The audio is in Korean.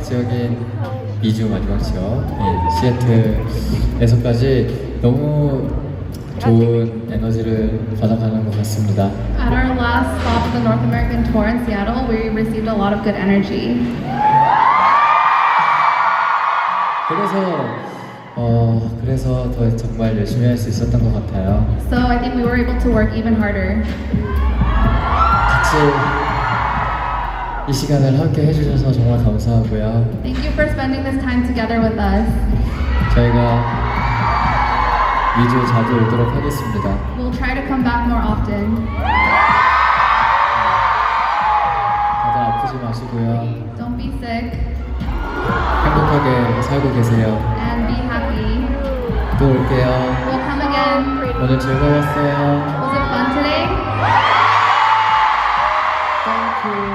지역인 미주 마지막 지역인 시애틀에서까지 너무 좋은 에너지를 받아가는 것 같습니다. At our last stop of the North American tour in Seattle, we received a lot of good energy. 그래서 어 그래서 더 정말 열심히 할 수 있었던 것 같아요. So I think we were able to work even harder. 같이 이 시간을 함께 해주셔서 정말 감사하고요. Thank you for spending this time together with us. 저희가 미주 자주 오도록 하겠습니다. We'll try to come back more often. 다들 아프지 마시고요. Don't be sick 행복하게 살고 계세요. and be happy. 또 올게요. We'll come again. 오늘 즐거웠어요. Was it fun today? 땡큐.